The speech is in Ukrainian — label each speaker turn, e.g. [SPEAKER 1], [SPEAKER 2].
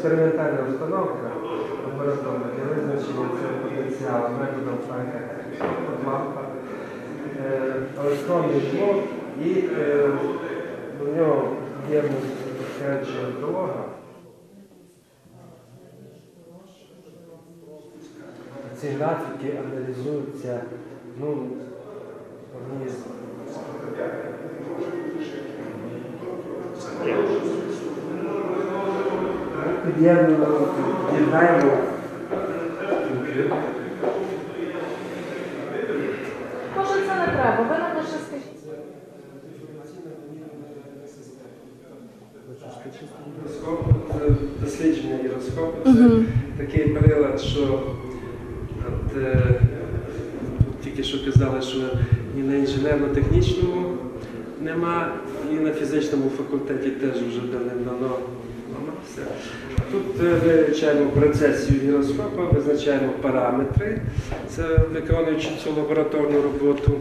[SPEAKER 1] експериментальна установка лабораторна для визначення цього потенціалу методом. Тобто е, електронний блок і е, до нього ємність підтверджує дорога. Ці графіки аналізуються ну, одні Під'єднуємо, під'єднаємо.
[SPEAKER 2] Може, це не треба, ви нам лише скажіть.
[SPEAKER 1] Дослідження гіроскопу. Це такий прилад, що от, е, тільки що казали, що і на інженерно-технічному нема, і на фізичному факультеті теж вже давним-давно нема. Тут е, вивчаємо процесію гіроскопа, визначаємо параметри, це виконуючи цю лабораторну роботу.